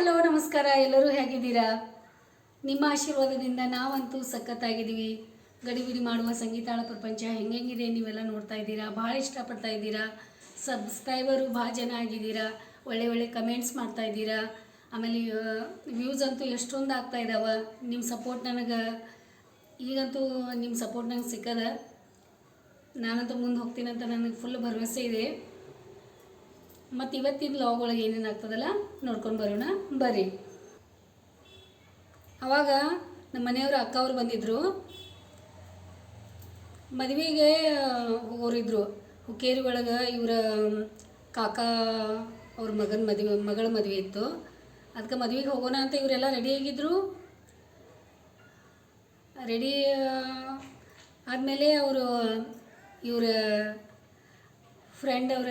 Hello, ನಮಸ್ಕಾರ. ಎಲ್ಲರೂ ಹೇಗಿದ್ದೀರಾ? ನಿಮ್ಮ ಆಶೀರ್ವಾದದಿಂದ ನಾವಂತೂ ಸಖತ್ತಾಗಿದ್ದೀವಿ. ಗಡಿಬಿಡಿ ಮಾಡುವ ಸಂಗೀತಾಳ ಪ್ರಪಂಚ ಹೆಂಗೆಂಗಿದೆ ನೀವೆಲ್ಲ ನೋಡ್ತಾ ಇದ್ದೀರಾ? ಭಾಳ ಇಷ್ಟಪಡ್ತಾ ಇದ್ದೀರಾ? ಸಬ್ಸ್ಕ್ರೈಬರು ಭಾಳ ಜನ ಆಗಿದ್ದೀರಾ? ಒಳ್ಳೆ ಒಳ್ಳೆ ಕಮೆಂಟ್ಸ್ ಮಾಡ್ತಾ ಇದ್ದೀರಾ? ಆಮೇಲೆ ವ್ಯೂಸ್ ಅಂತೂ ಎಷ್ಟೊಂದು ಆಗ್ತಾ ಇದ್ದಾವೆ ನಿಮ್ಮ ಸಪೋರ್ಟ್ ನನಗೆ, ಈಗಂತೂ ನಿಮ್ಮ ಸಪೋರ್ಟ್ ನಂಗೆ ಸಿಕ್ಕದ. ನಾನಂತೂ ಮುಂದೆ ಹೋಗ್ತೀನಂತ ನನಗೆ ಫುಲ್ ಭರವಸೆ ಇದೆ. ಮತ್ತು ಇವತ್ತಿನ ಲಾಗ್ ಒಳಗೆ ಏನೇನು ಆಗ್ತದಲ್ಲ ನೋಡ್ಕೊಂಡು ಬರೋಣ. ಬರ್ರಿ. ಅವಾಗ ನಮ್ಮ ಮನೆಯವರು ಅಕ್ಕ ಅವರು ಬಂದಿದ್ದರು ಮದುವೆಗೆ ಹೋಗೋರಿದ್ರು ಹುಕ್ಕೇರಿ ಒಳಗೆ ಇವರ ಕಾಕ ಅವ್ರ ಮಗನ ಮದುವೆ, ಮಗಳ ಮದುವೆ ಇತ್ತು. ಅದಕ್ಕೆ ಮದುವೆಗೆ ಹೋಗೋಣ ಅಂತ ಇವರೆಲ್ಲ ರೆಡಿ ಆಗಿದ್ರು. ರೆಡಿ ಆದಮೇಲೆ ಅವರು, ಇವರ ಫ್ರೆಂಡ್ ಅವರ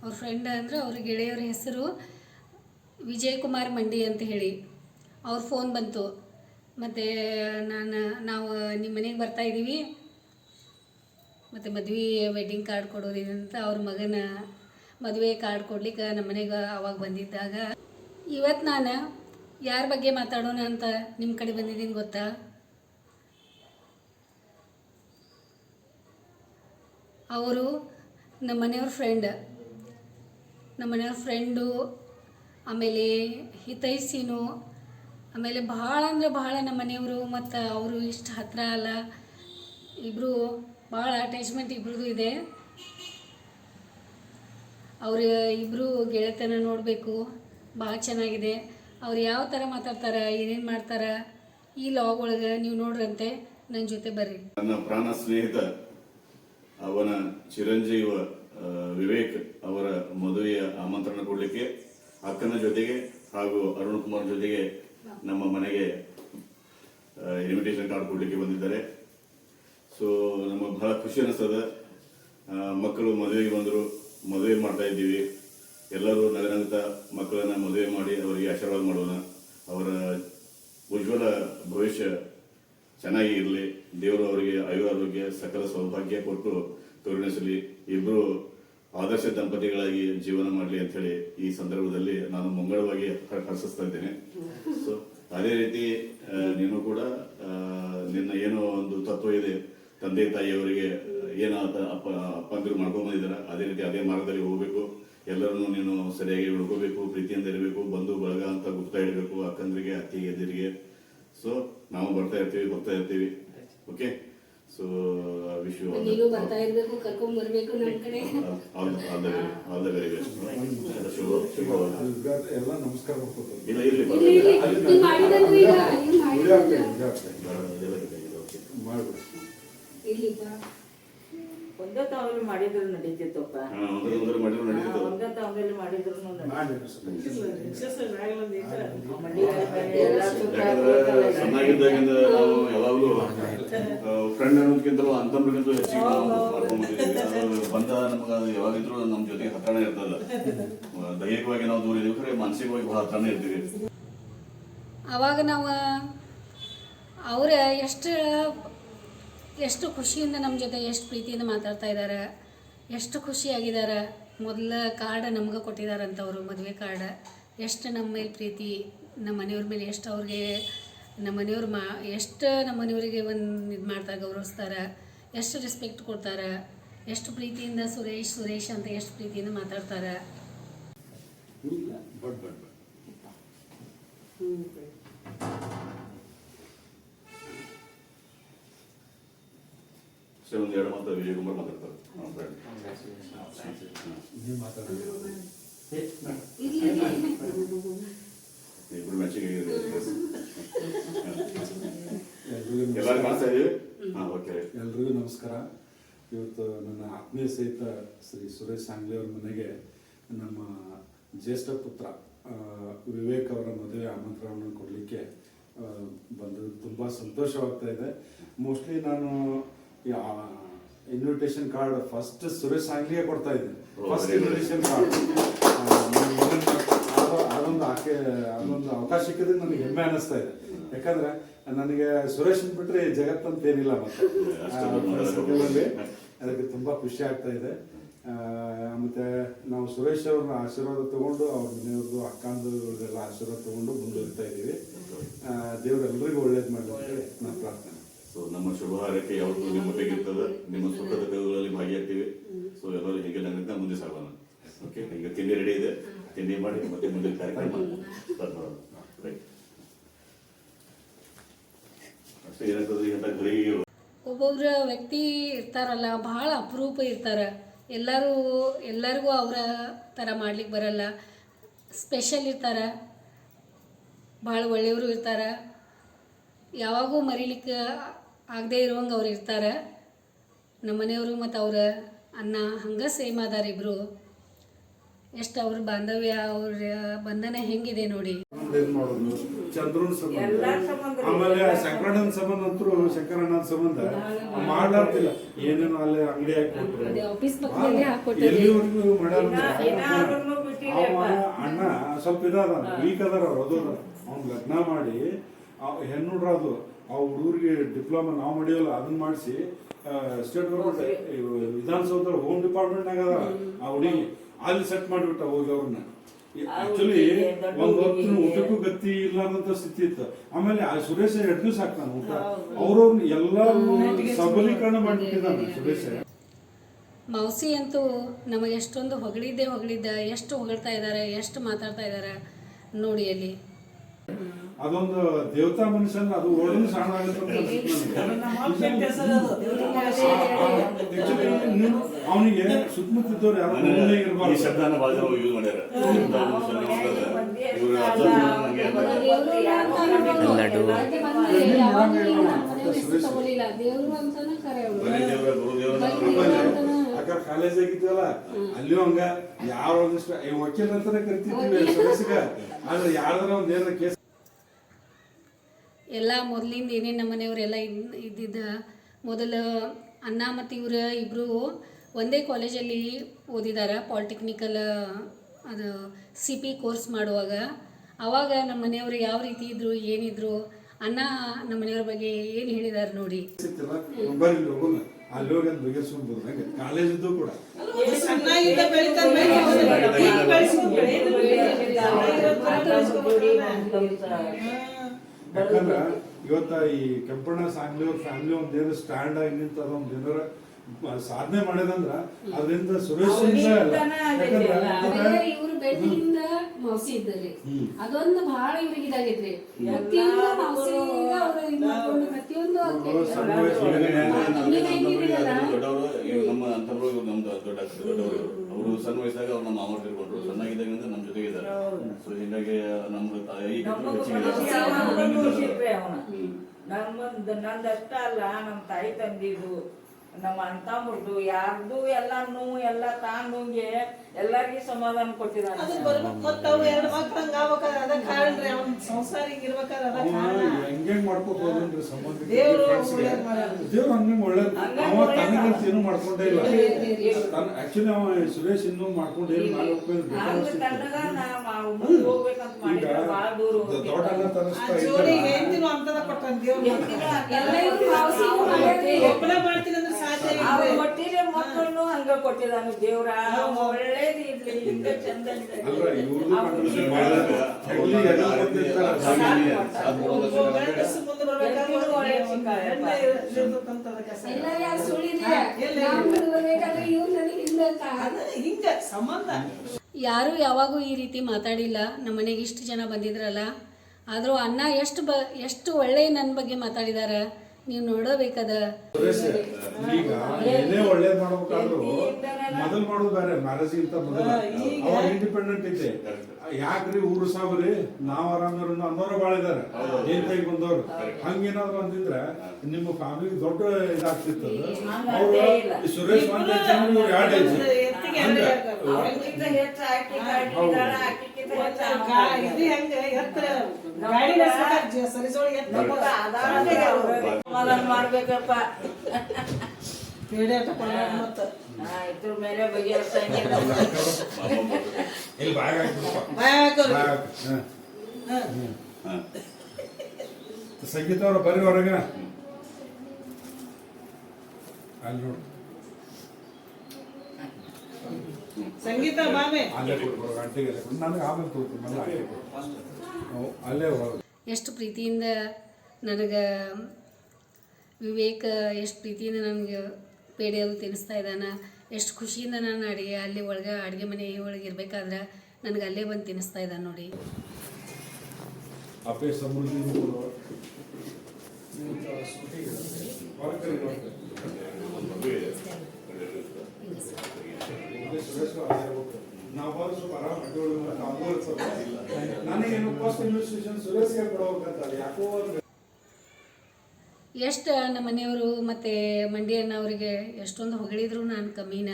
ಅವ್ರ ಫ್ರೆಂಡ್ ಅಂದರೆ ಅವ್ರ ಗೆಳೆಯರ ಹೆಸರು ವಿಜಯ್ ಕುಮಾರ್ ಮಂಡಿ ಅಂತ ಹೇಳಿ. ಅವ್ರ ಫೋನ್ ಬಂತು. ಮತ್ತು ನಾನು, ನಾವು ನಿಮ್ಮ ಮನೆಗೆ ಬರ್ತಾ ಇದ್ದೀವಿ ಮತ್ತು ಮದುವೆ ವೆಡ್ಡಿಂಗ್ ಕಾರ್ಡ್ ಕೊಡೋದಿದೆ ಅಂತ ಅವ್ರ ಮಗನ ಮದುವೆ ಕಾರ್ಡ್ ಕೊಡ್ಲಿಕ್ಕೆ ನಮ್ಮ ಮನೆಗೆ ಅವಾಗ ಬಂದಿದ್ದಾಗ ಇವತ್ತು ನಾನು ಯಾರ ಬಗ್ಗೆ ಮಾತಾಡೋಣ ಅಂತ ನಿಮ್ಮ ಕಡೆ ಬಂದಿದ್ದೀನಿ ಗೊತ್ತಾ? ಅವರು ನಮ್ಮ ಮನೆಯವ್ರ ಫ್ರೆಂಡ್ ನಮ್ಮ ಮನೆಯವ್ರ ಫ್ರೆಂಡು ಆಮೇಲೆ ಹಿತೈಸಿನು ಆಮೇಲೆ ಭಾಳ ಅಂದ್ರೆ ಭಾಳ ನಮ್ಮ ಮನೆಯವರು ಮತ್ತು ಅವರು ಇಷ್ಟು ಹತ್ತಿರ ಅಲ್ಲ. ಇಬ್ಬರು ಭಾಳ ಅಟ್ಯಾಚ್ಮೆಂಟ್ ಇಬ್ರದ್ದು ಇದೆ. ಅವ್ರ ಇಬ್ಬರು ಗೆಳೆತನ ನೋಡಬೇಕು, ಭಾಳ ಚೆನ್ನಾಗಿದೆ. ಅವ್ರು ಯಾವ ಥರ ಮಾತಾಡ್ತಾರೆ, ಏನೇನು ಮಾಡ್ತಾರೆ, ಈ ಲಾಗ್ ಒಳಗೆ ನೀವು ನೋಡ್ರಂತೆ. ನನ್ನ ಜೊತೆ ಬರ್ರಿ. ನನ್ನ ಪ್ರಾಣ ಸ್ನೇಹಿತ ಅವನ ಚಿರಂಜೀವ ವಿವೇಕ್ ಅವರ ಮದುವೆಯ ಆಮಂತ್ರಣ ಕೊಡಲಿಕ್ಕೆ ಅಕ್ಕನ ಜೊತೆಗೆ ಹಾಗೂ ಅರುಣ್ ಕುಮಾರ್ ಜೊತೆಗೆ ನಮ್ಮ ಮನೆಗೆ ಇನ್ವಿಟೇಷನ್ ಕಾರ್ಡ್ ಕೊಡಲಿಕ್ಕೆ ಬಂದಿದ್ದಾರೆ. ಸೊ ನಮಗೆ ಬಹಳ ಖುಷಿ ಅನಿಸ್ತದ. ಮಕ್ಕಳು ಮದುವೆಗೆ ಬಂದರು, ಮದುವೆ ಮಾಡ್ತಾ ಇದ್ದೀವಿ. ಎಲ್ಲರೂ ನಗರಂತ ಮಕ್ಕಳನ್ನ ಮದುವೆ ಮಾಡಿ ಅವರಿಗೆ ಆಶೀರ್ವಾದ ಮಾಡೋಣ. ಅವರ ಉಜ್ವಲ ಭವಿಷ್ಯ ಚೆನ್ನಾಗಿ ಇರಲಿ. ದೇವರು ಅವರಿಗೆ ಆಯುರಾರೋಗ್ಯ, ಸಕಲ ಸೌಭಾಗ್ಯ ಕೊಟ್ಟು ಕರುಣಿಸಲಿ ಇಬ್ಬರು ಆದರ್ಶ ದಂಪತಿಗಳಾಗಿ ಜೀವನ ಮಾಡಲಿ ಅಂತ ಹೇಳಿ ಈ ಸಂದರ್ಭದಲ್ಲಿ ನಾನು ಮಂಗಳವಾಗಿ ಹರ್ಷಿಸ್ತಾ ಇದ್ದೇನೆ. ಸೊ ಅದೇ ರೀತಿ ನೀನು ಕೂಡ ನಿನ್ನ ಏನೋ ಒಂದು ತತ್ವ ಇದೆ, ತಂದೆ, ತಾಯಿಯವರಿಗೆ ಏನೋ ಅಪ್ಪ ಅಪ್ಪಂದಿರು ಮಾಡ್ಕೊಂಡ್ ಬಂದಿದ್ದಾರೆ ಅದೇ ರೀತಿ ಅದೇ ಮಾರ್ಗದಲ್ಲಿ ಹೋಗ್ಬೇಕು. ಎಲ್ಲರನ್ನು ನೀನು ಸರಿಯಾಗಿ ಉಳ್ಕೋಬೇಕು ಪ್ರೀತಿಯಿಂದ ಇರಬೇಕು, ಬಂಧು, ಬಳಗ ಅಂತ ಗುಪ್ತ ಇಡಬೇಕು, ಅಕ್ಕಂದ್ರಿಗೆ, ಅತ್ತಿಗೆ, ಎದಿರಿಗೆ. ಸೊ ನಾವು ಬರ್ತಾ ಇರ್ತೀವಿ, ಹೋಗ್ತಾ ಇರ್ತೀವಿ. ಓಕೆ ಸೊ ವಿಶ್ ಯು ನೀನು ಬರ್ತಾ ಇರಬೇಕು ಕರ್ಕೊಂಡ್ ಬರಬೇಕು ನಮ್ಮ ಕಡೆ. ಆಲ್ ದ ವೆರಿ ಬೆಸ್ಟ್ ಶುಭ ಶುಭ ಎಲ್ಲ ನಮಸ್ಕಾರ ಇಲ್ಲ ಇರ್ಲಿ ಮಾಡಿದಂದ್ರೆ ಈಗ ಇಲ್ಲಿ ಮಾಡಿದಂದ್ರೆ ಮಾಡ್ಬಿಡಿ. ಇಲ್ಲಿಪ್ಪ. ಒಂದೇ ತಾವಲ್ಲಿ ಮಾಡಿದ್ರು ನಡೀತಿತ್ತಪ್ಪ. ಒಂದೇ ಮಾಡಿದ್ರು ಸಣ್ಣಾಗಿದ್ದಾಗಿಂದ ನಾವು ಯಾವಾಗಲೂ ಫ್ರೆಂಡ್ ಅನ್ನೋದಕ್ಕಿಂತಲೂ ಹೆಚ್ಚಿಗೆ ನಾವು ಬಂದ ನಮ್ಗೆ ಯಾವಾಗಿದ್ರು ನಮ್ಮ ಜೊತೆಗೆ ಹತ್ರನೇ ದೈಹಿಕವಾಗಿ ನಾವು ದೂರ ಇದೀವಿ ಖರೆ ಮಾನಸಿಕವಾಗಿ ಬಹಳ ಹತ್ರನೇ ಇರ್ತೀವಿ. ಆವಾಗ ನಾವು ಅವರ ಎಷ್ಟು ಎಷ್ಟು ಖುಷಿಯಿಂದ ನಮ್ಮ ಜೊತೆ ಎಷ್ಟು ಪ್ರೀತಿಯಿಂದ ಮಾತಾಡ್ತಾ ಇದ್ದಾರೆ ಎಷ್ಟು ಖುಷಿಯಾಗಿದ್ದಾರೆ ಮೊದಲ ಕಾರ್ಡ್ ನಮ್ಗೆ ಕೊಟ್ಟಿದ್ದಾರಂತ ಅವರು ಮದುವೆ ಕಾರ್ಡ್ ಎಷ್ಟು ನಮ್ಮ ಮೇಲೆ ಪ್ರೀತಿ ನಮ್ಮ ಮನೆಯವ್ರ ಮೇಲೆ ಎಷ್ಟು ಅವ್ರಿಗೆ ನಮ್ಮ ಮನೆಯವ್ರು ಮಾ ಎಷ್ಟು ನಮ್ಮ ಮನೆಯವರಿಗೆ ಒಂದು ಇದು ಮಾಡ್ತಾರೆ ಗೌರವಿಸ್ತಾರೆ. ಎಷ್ಟು ರೆಸ್ಪೆಕ್ಟ್ ಕೊಡ್ತಾರೆ. ಎಷ್ಟು ಪ್ರೀತಿಯಿಂದ ಸುರೇಶ್ ಸುರೇಶ್ ಅಂತ ಎಷ್ಟು ಪ್ರೀತಿಯಿಂದ ಮಾತಾಡ್ತಾರೆ. ಅಷ್ಟೇ ಒಂದು ಎರಡು ಮಾತು ವಿಜಯ್ ಕುಮಾರ್ ಮಾತಾಡ್ತಾರೆ ನಮ್ಮ ಮಾತಾಡೋದು ಇಬ್ರು ಮ್ಯಾಚಿಂಗ್ ಆಗಿದೆ ಎಲ್ರಿಗೂ ಎಲ್ಲರೂ ನಮಸ್ಕಾರ ಕಾಣಿಸ್ತಾ ಇದೀವಿ ಹಾ ಓಕೆ ಎಲ್ರಿಗೂ ನಮಸ್ಕಾರ ಇವತ್ತು ನನ್ನ ಆತ್ಮೀಯ ಸಹಿತ ಶ್ರೀ ಸುರೇಶ್ ಸಾಂಗ್ಲಿ ಅವರ ಮನೆಗೆ ನಮ್ಮ ಜ್ಯೇಷ್ಠ ಪುತ್ರ ವಿವೇಕ್ ಅವರ ಮದುವೆ ಆಮಂತ್ರಣವನ್ನು ಕೊಡಲಿಕ್ಕೆ ಬಂದು ತುಂಬ ಸಂತೋಷವಾಗ್ತಾ ಇದೆ. ಮೋಸ್ಟ್ಲಿ ನಾನು ಇನ್ವಿಟೇಷನ್ ಕಾರ್ಡ್ ಫಸ್ಟ್ ಸುರೇಶ್ ಸಾಂಗ್ಲಿಗೆ ಕೊಡ್ತಾ ಇದ್ದೀನಿ. ಫಸ್ಟ್. ಇನ್ವಿಟೇಷನ್ ಕಾರ್ಡ್ ಅದೊಂದು ಆಕೆ ಅದೊಂದು ಅವಕಾಶ ಸಿಕ್ಕಿದ್ರೆ ನನಗೆ ಹೆಮ್ಮೆ ಅನಿಸ್ತಾ ಇದೆ. ಯಾಕಂದ್ರೆ ನನಗೆ ಸುರೇಶ್ ಬಿಟ್ರೆ ಈ ಜಗತ್ತಂತ ಏನಿಲ್ಲ ಮತ್ತೆ. ಅದಕ್ಕೆ ತುಂಬಾ ಖುಷಿ ಆಗ್ತಾ ಇದೆ. ಮತ್ತೆ ನಾವು ಸುರೇಶ್ ಅವ್ರನ್ನ ಆಶೀರ್ವಾದ ತಗೊಂಡು ಅವ್ರ ಮನೆಯವ್ರದ್ದು ಅಕ್ಕಂದೆಲ್ಲ ಆಶೀರ್ವಾದ ತಗೊಂಡು ಮುಂದುವರಿತಾ ಇದ್ದೀವಿ. ದೇವ್ರು ಎಲ್ರಿಗೂ ಒಳ್ಳೇದು ಮಾಡಲಿ ಅಂತ ನಾನು ಪ್ರಾರ್ಥನೆ. ಸೊ ನಮ್ಮ ಶುಭ ಹಾರೈಕೆ ಯಾವತ್ತೂ ನಿಮ್ಮ ಬೇಕಿರ್ತದೆ ನಿಮ್ಮ ಸುಖದ ಕೈಗಳಲ್ಲಿ ಭಾಗಿಯಾಗ್ತೀವಿ. ಸೊ ಎಲ್ಲರೂ ಹೀಗೆ ನಗ್ನಗ್ತಾ ಮುಂದೆ ಸಾಗೋಣ. ಓಕೆ ಈಗ ತಿಂಡಿ ರೆಡಿ ಇದೆ. ತಿಂಡಿ ಮಾಡಿ ಮತ್ತೆ ಮುಂದೆ ಕಾರ್ಯಕ್ರಮ ಒಬ್ಬೊಬ್ರ ಮಾಡೋಣ. ರೈಟ್ ಅಂತ ಗುರಿಗೆ ಒಬ್ಬೊಬ್ಬರ ವ್ಯಕ್ತಿ ಇರ್ತಾರಲ್ಲ, ಭಾಳ ಅಪರೂಪ ಇರ್ತಾರೆ. ಎಲ್ಲರೂ, ಎಲ್ಲರಿಗೂ ಅವರ ಥರ ಮಾಡ್ಲಿಕ್ಕೆ ಬರಲ್ಲ. ಸ್ಪೆಷಲ್ ಇರ್ತಾರೆ. ಭಾಳ ಒಳ್ಳೆಯವರು ಇರ್ತಾರೆ. ಯಾವಾಗೂ ಮರಿಲಿಕ್ಕೆ ಆಗದೆ ಇರುವಂಗೆ ಅವ್ರು ಇರ್ತಾರೆ. ನಮ್ಮ ಮನೆಯವರು ಮತ್ತು ಅವ್ರ ಅನ್ನ ಹಂಗೆ ಸೇಮ್ ಅದಾರ ಇಬ್ಬರು ಎಷ್ಟು ಅವ್ರ ಬಾಂಧವ್ಯ ಅವ್ರ ಬಂಧನ ಹೆಂಗಿದೆ ನೋಡಿ. ಮಾಡೋದು? ಸಂಬಂಧ. ಆಮೇಲೆ ಶಂಕರಣ್ಣನ ಸಂಬಂಧ ಅಂತೂ ಶಂಕರಣ್ಣನ ಸಂಬಂಧ. ಮಾಡ್ಲಾರ್ತಿಲ್ಲ ಏನೇನು ಅಲ್ಲಿ ಅಂಗಡಿ ಹಾಕೊಟ್ರು. ಎಲ್ಲಿವರೆಗೂ ಅಪ್ಪ. ಅಣ್ಣ ಸ್ವಲ್ಪ ಇದಾದ ವೀಕ್ ಅದಾರ ಅವ್ರು ಅದು ಅವ್ನ್ ಲಗ್ನ ಮಾಡಿ ಹೆಣ್ಣುಡ್ರ ಅದು. ಆ ಹುಡುಗರಿಗೆ ಡಿಪ್ಲೊಮಾ ನಾವು ಮಾಡಿವಲ್ಲ ಅದನ್ನ ಮಾಡಿಸಿ ಸ್ಟೇಟ್ ಗೌರ್ಮೆಂಟ್ ವಿಧಾನಸೌಧ ಹೋಮ್. ಡಿಪಾರ್ಟ್ಮೆಂಟ್ನಾಗ ಅದಾರ ಆ ಹುಡುಗಿ. ಅಲ್ಲಿ ಸೆಟ್ ಮಾಡಿಬಿಟ್ಟ ಹೋಗಿ ಅವ್ರನ್ನ. ಆಕ್ಚುಲಿ ಒಂದ್ ಹೊತ್ತು. ಊಟಕ್ಕೂ ಗತಿ ಇರ್ಲಾರ್ದಂತ ಸ್ಥಿತಿ ಇತ್ತು. ಆಮೇಲೆ ಆ ಸುರೇಶ ಎರಡು ದಿವಸ ಹಾಕ್ತಾನೆ ಊಟ. ಅವ್ರವ್ರನ್ನ ಎಲ್ಲರೂ ಸಬಲೀಕರಣ ಮಾಡಿಬಿಟ್ಟಿದ್ದಾನೆ ಸುರೇಶ. ಮೌಸಿ ಅಂತೂ ನಮಗೆ ಎಷ್ಟೊಂದು ಹೊಗಳಿದ್ದೇ ಹೊಗಳಿದ್ದ ಎಷ್ಟು ಹೊಗಳ್ತಾ ಇದ್ದಾರೆ ಎಷ್ಟು ಮಾತಾಡ್ತಾ ಇದ್ದಾರೆ ನೋಡಿ ಅಲ್ಲಿ. ಅದೊಂದು ದೇವತಾ ಮನುಷ್ಯನ ಅದು ಒಳ್ಳೆ ಸಣ್ಣ ಆಗುತ್ತೆ ಅವನಿಗೆ ಸುತ್ತಮುತ್ತಿದ್ದವ್ರು ಯಾರು ಒಳ್ಳೆ ಈ ಶಬ್ದನ ಯೂಸ್ ಮಾಡ್ಯಾರ ಇವ್ರು ನಂಗೆ ದೇವರು ಅಂತಾನೆ ಕರೆ ಅವ್ರು. ಬರೀ ದೇವ್ರ ಗುರು ದೇವ್ರ ಅಕ್ಕ ಕಾಲೇಜ್ ಆಗಿದ್ವಲ್ಲ ಅಲ್ಲಿಯೂ ಹಂಗ ಯಾವ ಒಂದಿಷ್ಟು ವಕೀಲ ಅಂತಾನೆ ಕರಿತಿದ್ವಿ ಸದಸ್ಯ ಆದ್ರೆ ಯಾರ್ದಾರ ಒಂದ್ ಏನಾರ ಕೇಸ್ ಎಲ್ಲ ಮೊದಲಿಂದ ಏನೇನು ನಮ್ಮ ಮನೆಯವರೆಲ್ಲ ಇದ್- ಇದ್ದಿದ್ದ ಮೊದಲು ಅಣ್ಣ ಮತ್ತು ಇವರು ಇಬ್ಬರು ಒಂದೇ ಕಾಲೇಜಲ್ಲಿ ಓದಿದ್ದಾರೆ ಪಾಲಿಟೆಕ್ನಿಕಲ್ ಅದು ಸಿ ಪಿ ಕೋರ್ಸ್ ಮಾಡುವಾಗ. ಆವಾಗ ನಮ್ಮ ಮನೆಯವರು ಯಾವ ರೀತಿ ಇದ್ದರು ಏನಿದ್ರು ಅಣ್ಣ ನಮ್ಮ ಮನೆಯವ್ರ ಬಗ್ಗೆ ಏನು ಹೇಳಿದ್ದಾರೆ ನೋಡಿ. ಅಲ್ಲಿ ಹೋಗಿ ಅದು ಬಗೆಹರಿಸ್ಕೊಂಡ್ಬೋದು ಹಂಗೆ ಕಾಲೇಜ್ ಇದ್ದು ಕೂಡ ಯಾಕಂದ್ರೆ ಇವತ್ತ ಈ ಕೆಂಪಣ್ಣ ಸಾಂಗ್ಲಿ ಅವ್ರ ಫ್ಯಾಮಿಲಿ ಒಂದೇನು ಸ್ಟ್ಯಾಂಡ್ ಆಗಿ ನಿಂತ ಅದೊಂದ್ ಏನಾರ ಸಾಧನೆ ಮಾಡಿದಂದ್ರ ಅದರಿಂದ ಸುರೇಶ್ ಇವರು ಬೆಳ್ಳಿಯಿಂದ ಮೌಸಿ ಇದ್ದಲ್ಲಿ ಅದೊಂದು ಬಹಳ ಇವ್ರಿಗೆ ಇದಾಗೈತ್ರಿ ಪ್ರತಿಯೊಂದು ಮೌಸಿಗ ಅವ್ರು ಪ್ರತಿಯೊಂದು ನಮ್ಮ ನಮ್ದು ದೊಡ್ಡ ದೊಡ್ಡವರು. ಅವರು ಸಣ್ಣ ವಯಸ್ಸಾಗ ಅವ್ರು ನಮ್ಮ ಮಾಮ ತಿಳ್ಕೊಂಡ್ರು ಸಣ್ಣಾಗಿದ್ದಾಗಿಂದ ನಮ್ಮ ಜೊತೆಗೆ ಇದ್ದಾರೆ ಸೊ ಹೀಗಾಗಿ ತಾಯಿ ನಮ್ಮಂದ್ ನಂದಷ್ಟ ಅಲ್ಲ ನಮ್ಮ ತಾಯಿ ತಂದಿದ್ದು. ನಮ್ಮ ಅಂತ ಮುರ್ದು ಯಾರ್ದು ಎಲ್ಲ ನೋವು ಎಲ್ಲ ತಾಂಡುಗೆ ಎಲ್ಲರಿಗೂ ಸಮಾಧಾನ ಕೊಟ್ಟಿದ್ದಾರೆ. ಅದು ಬರ್ಬೇಕು. ಎರಡು ಮಕ್ಳು ಹಂಗ ಆಗ್ಬೇಕಾದ್ರೆ ಅದ ಕಾರಣ ರೀ. ಅವ್ನ ಸಂಸಾರಿಗೆ ಇರ್ಬೇಕಾದ್ರೆ ಅದ ಅವ ಕಾರಣ. ಹೆಂಗ್ ಮಾಡ್ಕೋತ ಹೋದ್ರಿ ಸಂಬಂಧ ದೇವ್ರು ಒಳ್ಳೇದ್ ಮಾಡ್ಯಾನ. ದೇವ್ರು ಹಂಗೆ ಒಳ್ಳೇದ್. ಅವ ತನಗಂತ ಏನು ಮಾಡ್ಕೊಂಡೇ ಇಲ್ಲ. ಆಕ್ಚುಲಿ ಅವ ಸುರೇಶ್ ಇನ್ನೂ ಮಾಡ್ಕೊಂಡೇ ಇಲ್ಲ. ಹೋಗ್ಬೇಕಂತ ಈಗ ಮಾಡಿದ್ರೆ. ಭಾಳ ದೂರ. ದೊಡ್ಡ ಜೋಡಿ ಅಂತದ ದೇವ್ರು. ಎಲ್ಲ. ಮಾಡ್ತೀನಿ ಮಕ್ಕಳನ್ನು ಹಂಗ ದೇವ್ರ ಒಳ್ಳೇದು ಇರ್ಲಿ ಚಂದ ಯಾರು ಯಾವಾಗೂ ಈ ರೀತಿ ಮಾತಾಡಿಲ್ಲ. ನಮ್ಮ ಮನೆಗೆ ಇಷ್ಟು ಜನ ಬಂದಿದ್ರಲ್ಲ. ಆದರೂ ಅಣ್ಣ ಎಷ್ಟು ಬ ಎಷ್ಟು ಒಳ್ಳೆಯ ನನ್ನ ಬಗ್ಗೆ ಮಾತಾಡಿದಾರ. ನೀವು ನೋಡಬೇಕಾದ ಈಗ ಏನೇ ಒಳ್ಳೇದ್ ಮಾಡ್ಬೇಕಾದ್ರು ಮೊದಲ್ ಮಾಡೋದು ಬೇರೆ ಮ್ಯಾರೇಜ್ ಇಂತ ಮೊದಲ. ಅವಾಗ ಇಂಡಿಪೆಂಡೆಂಟ್ ಐತೆ ಯಾಕ್ರಿ ಊರು ಸಾವ್ರಿ? ನಾವ್ ಆರಾಮಿರೋ ಅನ್ನೋರು ಬಾಳ ಇದಾರೆ. ಏನ್ ಕೈ ಬಂದವ್ರು? ಹಂಗೇನಾದ್ರು ಅಂತಿದ್ರೆ ನಿಮ್ಮ ಫ್ಯಾಮಿಲಿ ದೊಡ್ಡ ಇದಾಗ್ತಿತ್ತು. ಅವ್ರು ಸುರೇಶ್ ಒಂದ್ ಎರಡು ಹಂಗ. ಗಾಡಿ. ಸಂಗೀತ ಅವ್ರ ಬರ್ರಿ ಹೊರಗ. ಅಲ್ಲಿ ನೋಡು. ಸಂಗೀತ ಬಾಮೆ ಅಲ್ಲೇ ಕೊಡ್ಬಾರ್ದು ಗಂಟೆಗೆ ಅಲ್ಲೇ ನನಗೆ ಆಮೇಲೆ ತೋರ್ತೀನಿ ಮೊದಲು ಅಲ್ಲೇ ಕೊಡು. ನಾವು ಅಲ್ಲೇ ಒಳಗೆ ಎಷ್ಟು ಪ್ರೀತಿಯಿಂದ ನನಗೆ ವಿವೇಕ ಎಷ್ಟು ಪ್ರೀತಿಯಿಂದ ನನಗೆ ಪೇಡೆಯಲ್ಲಿ ತಿನ್ನಿಸ್ತಾ ಇದ್ದಾನೆ ಎಷ್ಟು ಖುಷಿಯಿಂದ ನಾನು ಅಡುಗೆ ಅಲ್ಲಿ ಒಳಗೆ ಅಡುಗೆ ಮನೆ ಒಳಗೆ ಇರ್ಬೇಕಾದ್ರೆ ನನಗೆ ಅಲ್ಲೇ ಬಂದು ತಿನ್ನಿಸ್ತಾ ಇದ್ದಾನೆ ನೋಡಿ. ಅಪ್ಪೆ ಸಮೃದ್ಧಿ ಕೊಡುವ. ಎಷ್ಟು ನಮ್ಮ ಮನೆಯವರು ಮತ್ತು ಮಂಡ್ಯನವರಿಗೆ ಎಷ್ಟೊಂದು ಹೊಗಳಿದ್ರು ನಾನು ಕಮ್ಮಿನ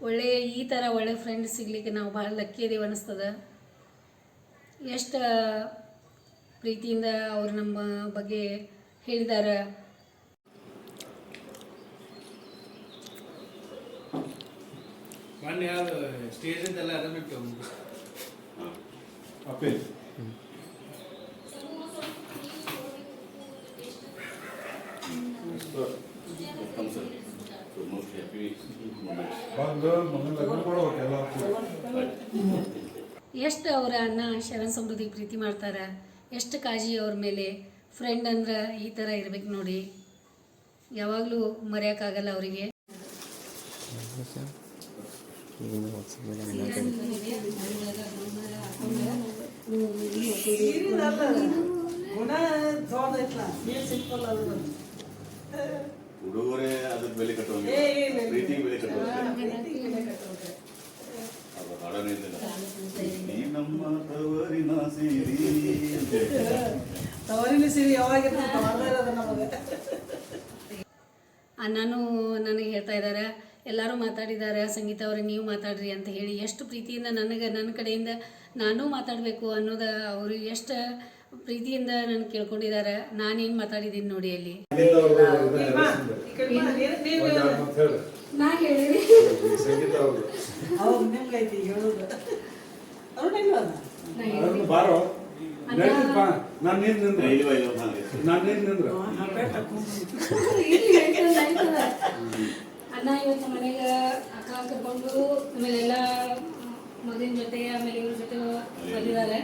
ಒಳ್ಳೆ ಈ ಥರ ಒಳ್ಳೆ ಫ್ರೆಂಡ್ ಸಿಗ್ಲಿಕ್ಕೆ ನಾವು ಭಾಳ ಲಕ್ಕಿ ಇದೀವಿ ಎಷ್ಟು ಪ್ರೀತಿಯಿಂದ ಅವರು ನಮ್ಮ ಬಗ್ಗೆ ಹೇಳಿದ್ದಾರೆ ಮೊನ್ನೆ ಯಾವ್ದು ಸ್ಟೇಜಿಂದೆಲ್ಲ ಅದನ್ನ ಬಿಟ್ಟು ಎಲ್ಲ ಎಷ್ಟು ಅವರ ಅಣ್ಣ ಶರಣ ಸಮೃದ್ಧಿ ಪ್ರೀತಿ ಮಾಡ್ತಾರೆ? ಎಷ್ಟು ಕಾಳಜಿ ಅವ್ರ ಮೇಲೆ? ಫ್ರೆಂಡ್ ಅಂದ್ರೆ ಈ ಥರ ಇರ್ಬೇಕು ನೋಡಿ. ಯಾವಾಗಲೂ ಮರೆಯೋಕ್ಕಾಗಲ್ಲ ಅವರಿಗೆ. ಏನ್ ಸಿಂಪಲ್ ಅದು ಉಡುಗೊರೆ ಅದಕ್ಕೆ ಬೆಲೆ ಇಲ್ಲ. ಪ್ರೀತಿಗೆ ಬೆಲೆ ಕಟ್ಟೋದು ಅದು ಹಾಡನೇ ನೀ ನಮ್ಮ ತವರಿನ ಸೀರಿ. ತವರಿನ ಸಿರಿ ಯಾವಾಗ ಅಣ್ಣನೂ ನನಗೆ ಹೇಳ್ತಾ ಇದ್ದಾರೆ ಎಲ್ಲರೂ ಮಾತಾಡಿದ್ದಾರೆ ಸಂಗೀತ ಅವರೇ ನೀವು ಮಾತಾಡ್ರಿ ಅಂತ ಹೇಳಿ ಎಷ್ಟು ಪ್ರೀತಿಯಿಂದ ನನಗೆ ನನ್ನ ಕಡೆಯಿಂದ ನಾನು ಮಾತಾಡಬೇಕು ಅನ್ನೋದು ಅವರು ಎಷ್ಟು ಪ್ರೀತಿಯಿಂದ ನಾನು ಕೇಳ್ಕೊಂಡಿದ್ದಾರೆ ನಾನೇನು ಮಾತಾಡಿದ್ದೀನಿ ನೋಡಿ ಅಲ್ಲಿ. ನಾನು ಅಣ್ಣ ಇವತ್ತು ಮನೆಗೆ ಅಕ್ಕ ಕರ್ಕೊಂಡು ಆಮೇಲೆ ಎಲ್ಲ ಮಗನ ಜೊತೆ, ಆಮೇಲೆ ಇವ್ರ ಜೊತೆ ಬಂದಿದ್ದಾರೆ.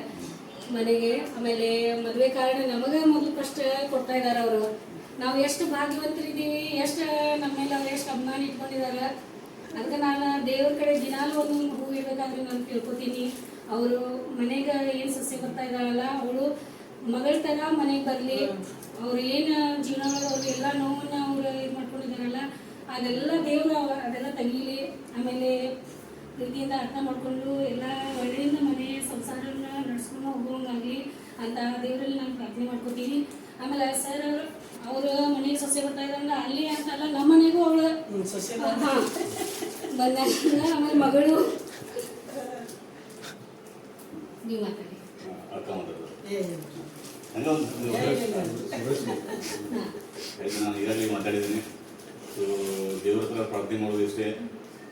ಮನೆಗೆ ಆಮೇಲೆ ಮದುವೆ ಕಾರಣ ನಮಗೆ ಮೊದಲು ಫಸ್ಟ್ ಕೊಡ್ತಾ ಇದ್ದಾರೆ ಅವರು. ನಾವು ಎಷ್ಟು ಭಾಗ್ಯವಂತರಿದ್ದೀವಿ, ಎಷ್ಟು ನಮ್ಮ ಮೇಲೆ ಅವ್ರು ಎಷ್ಟು ಅಭಿಮಾನ ಇಟ್ಕೊಂಡಿದ್ದಾರೆ. ಅದಕ್ಕೆ ನಾನು ದೇವ್ರ ಕಡೆ ದಿನಾಲು ಒಂದು ಹೂ ಇರ್ಬೇಕಾದ್ರೆ ನಾನು ತಿಳ್ಕೊತೀನಿ. ಅವರು ಮನೆಗೆ ಏನು ಸಸ್ಯ ಬರ್ತಾ ಇದ್ದಾಳಲ್ಲ, ಅವಳು ಮಗಳ ಥರ ಮನೆಗೆ ಬರಲಿ. ಅವ್ರು ಏನು ಜೀವನಗಳು ಅವ್ರು ಎಲ್ಲ ನೋವನ್ನ ಅವ್ರು ಇದು ಮಾಡ್ಕೊಂಡಿದ್ದಾರಲ್ಲ ಅದೆಲ್ಲ ದೇವರು ಅದೆಲ್ಲ ತೆಗೀಲಿ ಆಮೇಲೆ ಪ್ರೀತಿಯಿಂದ ಅರ್ಥ ಮಾಡ್ಕೊಂಡು ಎಲ್ಲ ಒಳ್ಳೆಯಿಂದ ಮನೆ ಸಂಸಾರನ ನಡ್ಸ್ಕೊಂಡು ಹೋಗೋಂಗಾಗಲಿ ಅಂತ ದೇವರಲ್ಲಿ ನಾನು ಪ್ರಾರ್ಥನೆ ಮಾಡ್ಕೋತೀನಿ. ಆಮೇಲೆ ಸರ್ ಅವರು ಅವರು ಮನೆಗೆ ಸೊಸೆ ಬರ್ತಾ ಇದ್ದಂಗ ಅಲ್ಲಿ ಅಂತಲ್ಲ ನಮ್ಮ ಮನೆಗೂ ಅವಳು ಬಂದಾಗ ಆಮೇಲೆ ಮಗಳು. ನೀವು ಮಾತಾಡಿ. ನಾನು ಇದರಲ್ಲಿ ಮಾತಾಡಿದ್ದೀನಿ. ದೇವರ ಹತ್ರ ಪ್ರಾರ್ಥನೆ ಮಾಡೋದು ಇಷ್ಟೇ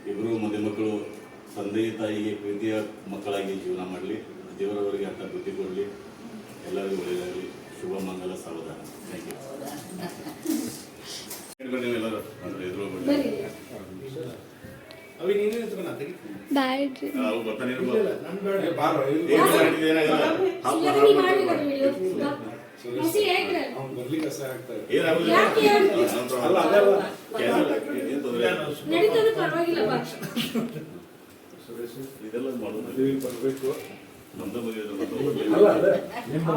ಇಬ್ಬರು ಮದುವೆ ಮಕ್ಕಳು ತಂದೆ ತಾಯಿಗೆ ಪ್ರೀತಿಯ ಮಕ್ಕಳಾಗಿ ಜೀವನ ಮಾಡಲಿ ದೇವರವರಿಗೆ ಅಂತ ಬುದ್ಧಿ ಕೊಡಲಿ ಎಲ್ಲರಿಗೂ ಒಳ್ಳೆಯದಾಗಲಿ ಶುಭ ಮಂಗಲ ಸಾವಧಾನ ಥ್ಯಾಂಕ್ ಯು ನೀವು ಎಲ್ಲರೂ ಅಂದ್ರೆ ಎದುರು ಅವಿ ನೀನೇ ತೆಗಿತೀನಿ ಬ್ಯಾಡ್ರಿ ಬರ್ತಾನೆ ಬಾರೋ ಏನಾಗಲ್ಲ ಹಾಪ್ ಕಸ ಆಗ್ತಾರೆ ಏನಾಗಲ್ಲ? ಅಲ್ಲ ಅದಲ್ಲ. ನಡೀತದೆ ಪರವಾಗಿಲ್ಲ ಸುರೇಶ್ ಇದೆಲ್ಲ ಮಾಡೋದು ಬರಬೇಕು ನಮ್ದು ಮದುವೆ ಅಲ್ಲ ಅದೇ ನಿಮ್ಮ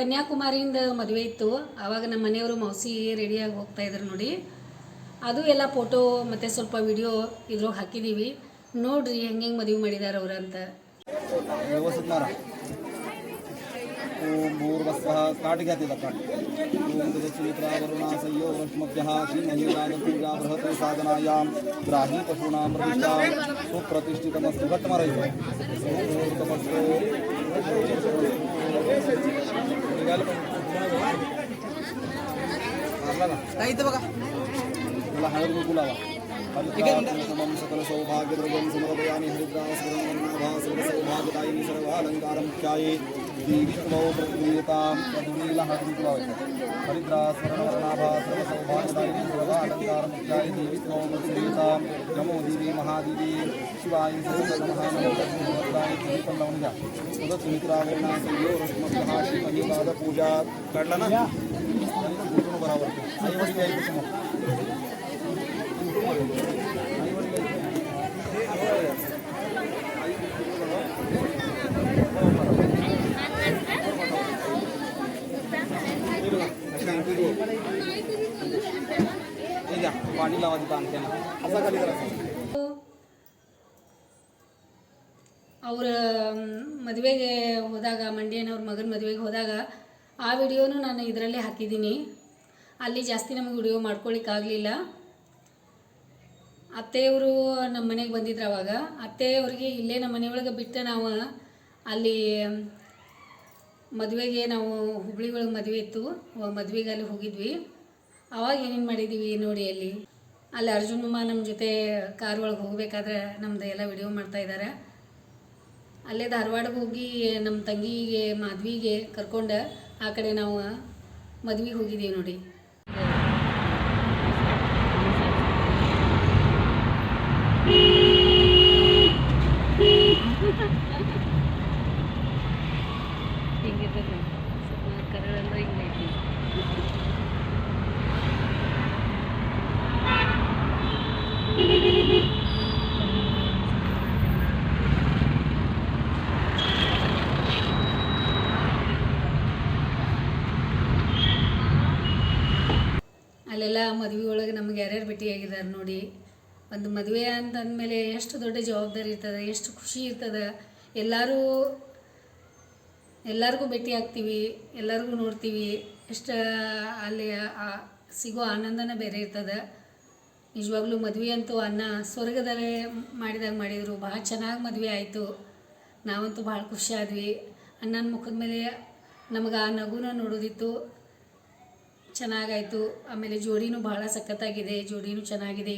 ಕನ್ಯಾಕುಮಾರಿಯಿಂದ ಮದುವೆ ಇತ್ತು. ಆವಾಗ ನಮ್ಮ ಮನೆಯವರು ಮೌಸಿ ರೆಡಿಯಾಗಿ ಹೋಗ್ತಾ ಇದ್ರು ನೋಡಿ. ಅದು ಎಲ್ಲ ಫೋಟೋ ಮತ್ತು ಸ್ವಲ್ಪ ವಿಡಿಯೋ ಇದ್ರಾಗ ಹಾಕಿದ್ದೀವಿ ನೋಡ್ರಿ ಹೆಂಗೆ ಹೆಂಗೆ ಮದುವೆ ಮಾಡಿದಾರೆ ಅವ್ರು ಅಂತ. ಓಂ ವಸ್ವಃ ಕಾಟಗಾತಿದ ಕಾಟ ಓಂ ಸುಮಿತ್ರಾವರುಣ ಸಂಯೋ ರಶ್ಮಭ್ಯ ಶ್ರೀಮಹಿರಾಗತಿರಾ ಬೃಹತ್ ಸಾಧನಾಯಾಂ. ಗ್ರಾಹಿ ಪಶೂನಾಂ ಪ್ರತಿಷ್ಠಾ ಸುಪ್ರತಿಷ್ಠಿತಮಸ್ತು ಭಟ್ಮರಯು ಓಂ ತಮಸ್ತು सकल सौभाग्यद्रव्यं समर्पयामि हरिद्रास्वरणाभासुर सौभाग्यदायिनी सर्वालङ्कारं ख्याये देवीकुलौद्रीयतां प्रदुलीलहरिकुलवच हरिद्रासरणवर्णाभासौभाग्यदायिनी सर्वालङ्कारमुख्याय देवी महादेवी शिवाय सदमहानमोदाय देवीपल्लवनिजा ಅವ್ರ ಮದುವೆಗೆ ಹೋದಾಗ, ಮಂಡ್ಯನವ್ರ ಮಗನ ಮದುವೆಗೆ ಹೋದಾಗ ಆ ವಿಡಿಯೋನು ನಾನು ಇದರಲ್ಲೇ ಹಾಕಿದ್ದೀನಿ. ಅಲ್ಲಿ ಜಾಸ್ತಿ ನಮಗೆ ವಿಡಿಯೋ ಮಾಡ್ಕೊಳಿಕ್ಕಾಗಲಿಲ್ಲ. ಅತ್ತೆಯವರು ನಮ್ಮ ಮನೆಗೆ ಬಂದಿದ್ರು ಅವಾಗ. ಅತ್ತೆಯವ್ರಿಗೆ ಇಲ್ಲೇ ನಮ್ಮ ಮನೆಯೊಳಗೆ ಬಿಟ್ಟು ನಾವು ಅಲ್ಲಿ ಮದುವೆಗೆ ನಾವು ಹುಬ್ಳಿ ಒಳಗೆ ಮದುವೆ ಇತ್ತು. ಮದುವೆಗೆ ಅಲ್ಲಿ ಹೋಗಿದ್ವಿ. ಅವಾಗ ಏನೇನು ಮಾಡಿದ್ದೀವಿ ನೋಡಿ ಅಲ್ಲಿ. ಅಲ್ಲಿ ಅರ್ಜುನ್ ಮಾಮ ನಮ್ಮ ಜೊತೆ ಕಾರ್ ಒಳಗೆ ಹೋಗಬೇಕಾದ್ರೆ ನಮ್ಮದು ಎಲ್ಲ ವಿಡಿಯೋ ಮಾಡ್ತಾ ಇದ್ದಾರೆ ಅಲ್ಲೇ ಧಾರವಾಡಕ್ಕೆ ಹೋಗಿ ನಮ್ಮ ತಂಗಿಗೆ, ಮಾಧವಿಗೆ ಕರ್ಕೊಂಡು ಆ ಕಡೆ ನಾವು ಮದ್ವೆಗೆ ಹೋಗಿದ್ದೀವಿ ನೋಡಿ ಹಿಂಗಿರ್ತದೆ ಕರಳ ಅಂದ್ರೆ ಹಿಂಗೈತಿ ಅಲ್ಲೆಲ್ಲ ಮದುವೆ ಒಳಗೆ ನಮ್ಗೆ ಯಾರ್ಯಾರು ಭೇಟಿಯಾಗಿದ್ದಾರೆ ನೋಡಿ. ಒಂದು ಮದುವೆ ಅಂತಂದಮೇಲೆ ಎಷ್ಟು ದೊಡ್ಡ ಜವಾಬ್ದಾರಿ ಇರ್ತದೆ, ಎಷ್ಟು ಖುಷಿ ಇರ್ತದೆ. ಎಲ್ಲರೂ, ಎಲ್ಲರಿಗೂ ಭೇಟಿ ಆಗ್ತೀವಿ, ಎಲ್ಲರಿಗೂ ನೋಡ್ತೀವಿ. ಎಷ್ಟು ಅಲ್ಲಿ ಸಿಗೋ ಆನಂದನೇ ಬೇರೆ ಇರ್ತದೆ. ನಿಜವಾಗ್ಲೂ ಮದುವೆ ಅಂತೂ ಅನ್ನ ಸ್ವರ್ಗದಲ್ಲೇ ಮಾಡಿದಾಗ ಮಾಡಿದರು. ಭಾಳ ಚೆನ್ನಾಗಿ ಮದುವೆ ಆಯಿತು. ನಾವಂತೂ ಭಾಳ ಖುಷಿ ಆದ್ವಿ. ಅಣ್ಣನ ಮುಖದ ಮೇಲೆ ನಮಗೆ ಆ ನಗುನ ನೋಡೋದಿತ್ತು. ಚೆನ್ನಾಗಾಯಿತು. ಆಮೇಲೆ ಜೋಡಿನೂ ಭಾಳ ಸಖತ್ತಾಗಿದೆ. ಜೋಡಿನೂ ಚೆನ್ನಾಗಿದೆ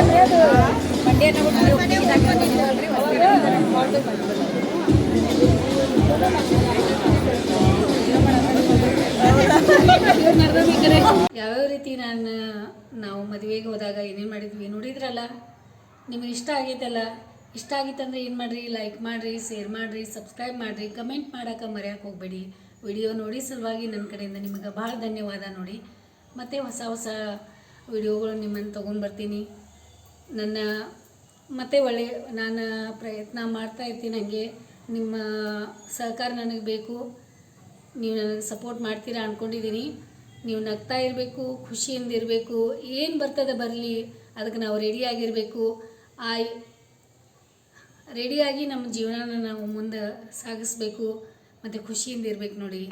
ಇಬ್ರದ್ದು ಯಾವ್ಯಾವ ರೀತಿ ನಾನು ನಾವು ಮದುವೆಗೆ ಹೋದಾಗ ಏನೇನು ಮಾಡಿದ್ವಿ ನೋಡಿದ್ರಲ್ಲ? ನಿಮಗೆ ಇಷ್ಟ ಆಗೈತಲ್ಲ ಇಷ್ಟ ಆಗಿತ್ತಂದ್ರೆ ಏನು ಮಾಡಿರಿ? ಲೈಕ್ ಮಾಡಿರಿ ಶೇರ್ ಮಾಡಿರಿ ಸಬ್ಸ್ಕ್ರೈಬ್ ಮಾಡಿರಿ ಕಮೆಂಟ್ ಮಾಡೋಕೆ ಮರೆಯೋಕೆ ಹೋಗಬೇಡಿ. ವಿಡಿಯೋ ನೋಡಿ ಸಲುವಾಗಿ ನನ್ನ ಕಡೆಯಿಂದ ನಿಮಗೆ ಭಾಳ ಧನ್ಯವಾದ ನೋಡಿ. ಮತ್ತೆ ಹೊಸ ಹೊಸ ವಿಡಿಯೋಗಳು ನಿಮ್ಮನ್ನು ತಗೊಂಡು ಬರ್ತೀನಿ. ನನ್ನ ಮತ್ತೆ ಒಳ್ಳೆ ನಾನು ಪ್ರಯತ್ನ ಮಾಡ್ತಾ ಇರ್ತೀನಿ ಹಾಗೆ. ನಿಮ್ಮ ಸಹಕಾರ ನನಗೆ ಬೇಕು. ನೀವು ನನಗೆ ಸಪೋರ್ಟ್ ಮಾಡ್ತೀರಾ ಅಂದ್ಕೊಂಡಿದ್ದೀನಿ ನೀವು ನಗ್ತಾ ಇರಬೇಕು, ಖುಷಿಯಿಂದ ಇರಬೇಕು. ಏನು ಬರ್ತದೆ ಬರಲಿ, ಅದಕ್ಕೆ ನಾವು ರೆಡಿಯಾಗಿರಬೇಕು ಆ ರೆಡಿಯಾಗಿ ನಮ್ಮ ಜೀವನನ ನಾವು ಮುಂದೆ ಸಾಗಿಸ್ಬೇಕು. ಮತ್ತು ಖುಷಿಯಿಂದ ಇರಬೇಕು ನೋಡಿ.